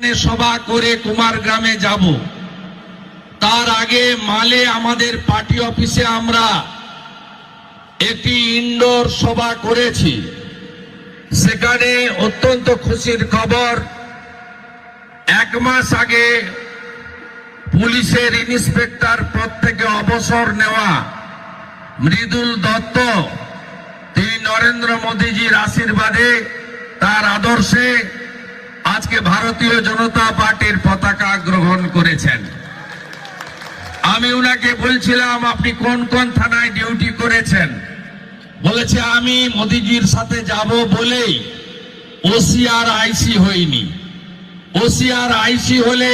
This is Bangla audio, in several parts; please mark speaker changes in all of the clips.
Speaker 1: সভা করে কুমার গ্রামে যাব। তার আগে মালে আমাদের পার্টি অফিসে আমরা একটি ইনডোর সভা করেছি। সেখানে অত্যন্ত খুশির খবর, এক মাস আগে পুলিশের ইন্সপেক্টর পদ থেকে অবসর নেওয়া মৃদুল দত্ত, তিনি নরেন্দ্র মোদীজির আশীর্বাদে তার আদর্শে আজকে ভারতীয় জনতা পার্টির পতাকা গ্রহণ করেছেন। আমি উনাকে বলছিলাম, আপনি কোন কোন থানায় ডিউটি করেছেন? বলেছে, আমি মোদিজির সাথে যাব বলেই ওসিআর আইসি হইনি। ওসিআর আইসি হলে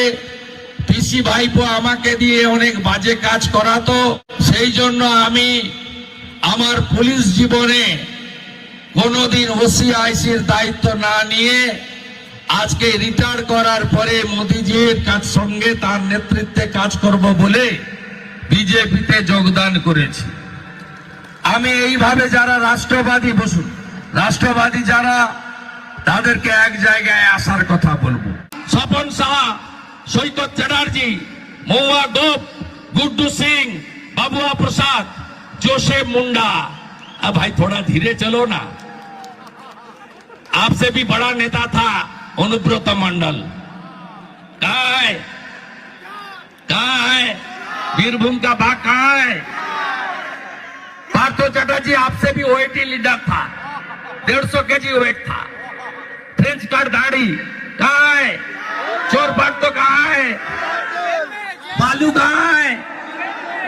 Speaker 1: পিসি ভাইপো আমাকে দিয়ে অনেক বাজে কাজ করাতো। সেই জন্য আমি আমার পুলিশ জীবনে কোনোদিন ওসিআইসির দায়িত্ব না নিয়ে আজকে রিটায়ার করার পরে মোদিজির কাজ সঙ্গে তার নেতৃত্বে কাজ করব বলে বিজেপিতে যোগদান করেছি আমি এইভাবে যারা রাষ্ট্রবাদী বসুন রাষ্ট্রবাদী যারা তাদেরকে এক জায়গায় আসার কথা বলবো স্বপন সাহা সৈকত চ্যাটার্জি মহুয়া গোপ गुड्डू सिंह बाबुआ प्रसाद जोसेफ मुंडा अब भाई थोड़ा धीरे चलो ना आपसे भी बड़ा नेता था अनुब्रत मंडल। कहा है? का बाग कहा है? पार्थो चटर्जी आपसे भी ओएटी लीडर था। डेढ़ सौ के जी वेट था। फ्रेंच कार्ड दाढ़ी कहा है? चोर बाट तो कहा है? बालू कहाँ है?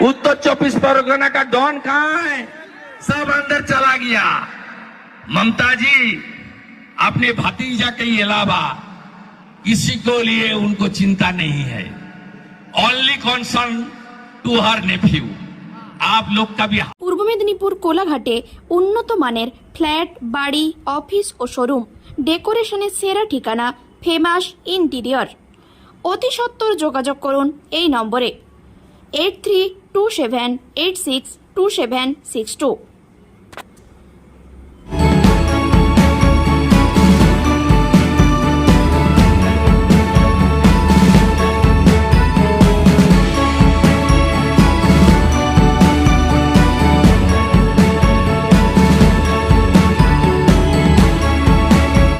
Speaker 1: उत्तर चौबीस परगना का डॉन कहा है? सब अंदर चला गया। ममता जी अपने भतीजा के अलावा किसी को लिए उनको चिंता नहीं है only concern to her nephew आप लोग का भी
Speaker 2: পূর্ব মেদিনীপুর কোলাঘাটে উন্নত মানের ফ্ল্যাট বাড়ি অফিস ও শোরুম ডেকোরেশনের সেরা ঠিকানা ফেমাস ইন্টিরিয়র অতি সত্বর যোগাযোগ করুন এই নম্বরে eight three two seven eight six two seven six two